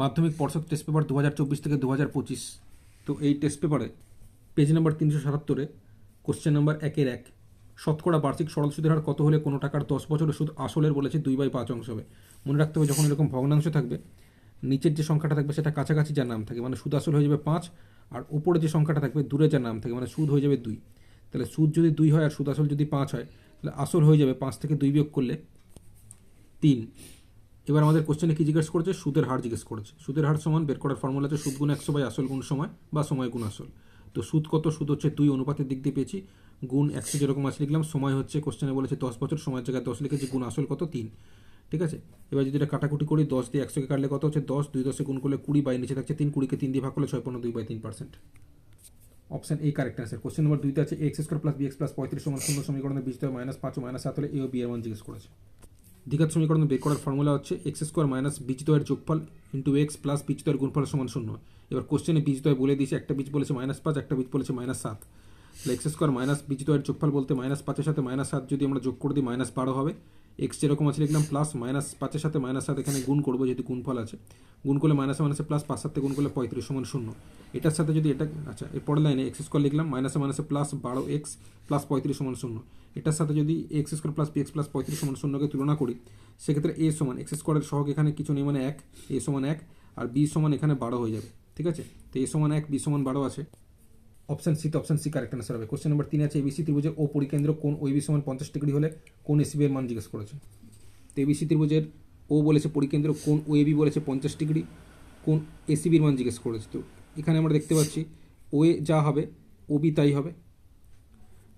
মাধ্যমিক পর্ষদ test paper দু হাজার চব্বিশ থেকে দু হাজার পঁচিশ। তো এই টেস্ট পেপারে পেজ নাম্বার তিনশো সাতাত্তরে কোশ্চেন নাম্বার একের এক। শতকরা বার্ষিক সরল সুদের হার কত হলে কোনো টাকার দশ বছরের সুদ আসলের বলেছে দুই বাই পাঁচ অংশ। হবে মনে রাখতে হবে যখন এরকম ভগ্নাংশ থাকবে, নিচের যে সংখ্যাটা থাকবে সেটা কাছাকাছি যার নাম থাকে। মানে সুদ আসল হয়ে যাবে পাঁচ আর উপরে যে সংখ্যাটা থাকবে দূরে যার নাম থাকে। মানে সুদ হয়ে যাবে দুই। তাহলে সুদ যদি দুই হয় আর সুদ আসল যদি পাঁচ হয়, তাহলে আসল হয়ে যাবে পাঁচ থেকে দুই বিয়োগ করলে তিন। এবার আমাদের কোশ্চেনে কি জিজ্ঞেস করেছে? সুদের হার জিজ্ঞেস করেছে। সুদের হার সমান বের করার ফর্মুলা আছে সুদ গুণ একশো বাই আসল গুণ সময় বা সময় গুণ আসল। তো সুদ কত? সুদ হচ্ছে দুই অনুপাতের দিক দিয়ে পেয়েছি। গুণ একশো যেরকম আছে লিখলাম, সময় হচ্ছে কোশ্চেনে বলেছে দশ বছর, সময়ের জায়গায় দশ লিখেছি, গুণ আসল কত? তিন। ঠিক আছে? এবার যদি এটা কাটাকুটি করি, দশ দিয়ে একশোকে কাটলে কত হচ্ছে? দশ। দুই দশে গুণ করলে কুড়ি, বাই নিচে থাকছে তিন, কুড়িকে তিন দিয়ে ভাগ করলে ছয় পনেরো, দুই বাই তিন পার্সেন্ট অপশন এই কারেক্ট অ্যান্সার কোশ্চেন নম্বর দুইতে আছে X square plus B X plus পঁয়ত্রিশ সমান শূন্য সমীকরণে দেওয়া মাইনাস পাঁচ মাইনাস সাত হলে এ ও বি জিজ্ঞেস করেছে। দ্বিঘাত সমীকরণ বের করার ফর্মুলা হচ্ছে এক্স স্কোয়ার মাইনাস বীজদ্বয়ের যোগফল ইন্টু এক্স প্লাস বীজদ্বয়ের গুণফল সমান শূন্য। এবার কোশ্চেনে বীজদ্বয় বলে দিয়েছে একটা বীজ বলেছে মাইনাস পাঁচ, একটা বীজ বলেছে মাইনাস সাত। তাহলে এক্স স্কোয়ার মাইনাস বীজদ্বয়ের যোগফল বলতে মাইনাস পাঁচের সাথে মাইনাস সাত যদি আমরা যোগ করে দিই মাইনাস বারো হবে। এক্স যেরকম আছে লিখলাম প্লাস মাইনাস পাঁচের সাথে মাইনাস সাত এখানে গুণ করব যেহেতু গুণফল আছে। গুণ করলে মাইনাসে মাইনাসে প্লাস পাঁচ সাথে গুণ করলে পঁয়ত্রিশ সমান শূন্য। এটার সাথে যদি এটা আচ্ছা এর পরের লাইনে এক্স স্কোয়ার লিখলাম মাইনাসে মাইনাসে প্লাস বারো এক্স প্লাস পঁয়ত্রিশ সমান শূন্য। এটার সাথে যদি X square plus P X plus পঁয়ত্রিশ সমান শূন্যকে তুলনা করি, সেক্ষেত্রে এ সমান এক্স স্কোয়ারের সহগ এখানে কিছু নেই মানে এক এ সমান এক, আর বি সমান এখানে বারো হয়ে যাবে, ঠিক আছে? তো এ সমান এক বি সমান বারো আছে। Option C option C correct answer হবে। কোশ্চেন নম্বর তিন আছে এবিসি ত্রিভুজের ও পরিকেন্দ্র কোন ওই বি সমান পঞ্চাশ ডিগ্রি হলে কোন এসিবি এর মান জিজ্ঞেস করেছে? তো এবিসি ত্রিভুজের ও বলেছে পরিকেন্দ্র, কোন ও এবি বলেছে পঞ্চাশ ডিগ্রি, কোন এসিবির মান জিজ্ঞেস করেছে। তো এখানে আমরা দেখতে পাচ্ছি ও এ যা হবে ও বি তাই হবে।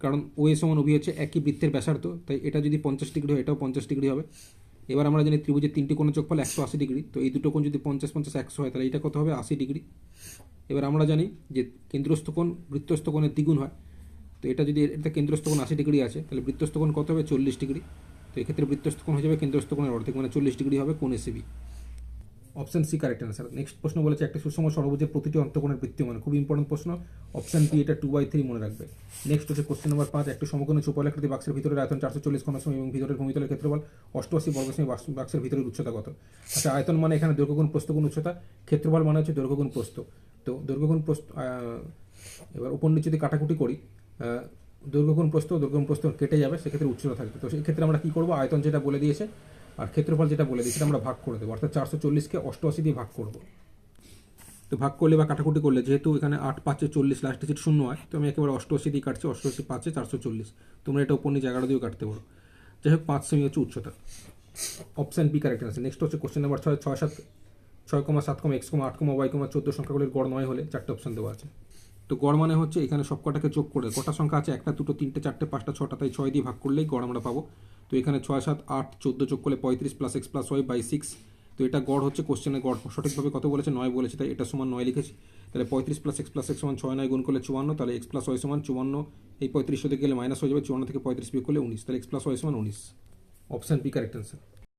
কারণ ও এ সমান ওবি হচ্ছে একই বৃত্তের ব্যাসার্ধ, তাই এটা যদি পঞ্চাশ ডিগ্রি হয়, এটাও পঞ্চাশ ডিগ্রি হবে। এবার আমরা জানি ত্রিভুজের তিনটি কোণের যোগফল একশো আশি ডিগ্রি, তো এই দুটো কোণ যদি পঞ্চাশ পঞ্চাশ একশো হয়, তাহলে এটা কত হবে? আশি ডিগ্রি। এবার আমরা জানি যে কেন্দ্রস্থ কোণ বৃত্তস্থ কোণের দ্বিগুণ হয়। তো এটা যদি এটা কেন্দ্রস্থ কোণ আশি ডিগ্রি আছে, তাহলে বৃত্তস্থ কোণ কত হবে? চল্লিশ ডিগ্রি। তো এক্ষেত্রে বৃত্তস্থ কোণ হয়ে যাবে কেন্দ্রস্থ কোণের অর্ধেক মানে চল্লিশ ডিগ্রি হবে কোণ ACB. Option C correct answer. Next প্রশ্ন বলেছে, একটা সুষম সর্বোচ্চ প্রতিটি অন্তকোণের বৃত্তি মানে। খুব ইম্পর্টেন্ট প্রশ্ন। অপশন বি, এটা টু বাই থ্রি মনে রাখবে। নেক্সট হচ্ছে কোশ্চেন নম্বর পাঁচ, একটা সমকোণে চৌপালাকৃতি বাক্সের ভিতরে আয়তন চারশো চল্লিশ ঘনসম এবং ভিতরের ভূমিতলের ক্ষেত্রফল অষ্টআশি বর্গসেমি বাক্সের ভিতরের উচ্চতা কত? আচ্ছা আয়তন মানে এখানে দৈর্ঘ্যগুণ প্রস্থগুণ উচ্চতা, ক্ষেত্রফল মানে হচ্ছে দৈর্ঘ্যগুণ প্রস্থ। তো দৈর্ঘ্যগুণ প্রস্থ এবার উপর নিচে যদি কাটাকুটি করি দৈর্ঘ্যগুণ প্রস্থ দৈর্ঘ্যগুণ প্রস্থ কেটে যাবে, সেক্ষেত্রে উচ্চতা থাকবে। তো সেই ক্ষেত্রে আমরা কী করব? আয়তন যেটা বলে দিয়েছে আর ক্ষেত্রফল যেটা বলে দিয়েছে আমরা ভাগ করে দেবো। অর্থাৎ চারশো চল্লিশকে অষ্টআশি দিয়ে ভাগ করব। তো ভাগ করলে বা কাটাকুটি করলে, যেহেতু এখানে আট পাঁচে চল্লিশ লাস্ট ডিজিট শূন্য হয়, তো আমি একেবারে অষ্টআশি দিয়ে কাটছি, অষ্টআশি পাঁচে চারশো চল্লিশ। তোমরা এটা উপর নিচে এগারো দিয়েও কাটতে পারো। যাই হোক, পাঁচ সেমি হচ্ছে উচ্চতা। অপশান বি কারেক্ট আছে নেক্সট হচ্ছে কোশ্চেন নাম্বার ছয় ছয়, সাত ছয় কমা সাত কমা, এক্স কমা, আট কমা, ওয়াই কমা, চোদ্দ সংখ্যাগুলির গড় নয় হলে চারটে অপশন দেওয়া আছে। তো গড় মানে হচ্ছে এখানে সব কটাকে যোগ করে কটা সংখ্যা আছে একটা, দুটো, তিনটে, চারটে, পাঁচটা, ছটা, তাই ছয় দিয়ে ভাগ করলেই গড় আমরা পাবো। তো এখানে ছয়, সাত, আট, চোদ্দ যোগ করলে পঁয়ত্রিশ plus X plus Y by six তো এটা গড় হচ্ছে কোশ্চেনে গড়। সঠিকভাবে কত বলেছে? নয় বলেছে, তাই এটা সমান নয় লিখেছি। তাহলে পঁয়ত্রিশ প্লাস এক্স প্লাস এক্স সমান ছয়, নয় গুণ করলে চুয়ান্ন, তাহলে এক্স প্লাস ওয়াই সমান চুয়ান্ন। এই পঁয়ত্রিশ থেকে গেলে মাইনাস হয়ে যাবে, চুয়ান্ন থেকে পঁয়ত্রিশ বিয়োগ করলে উনিশ, তাহলে এক্স প্লাস ওয়াই সমান উনিশ। Option B correct answer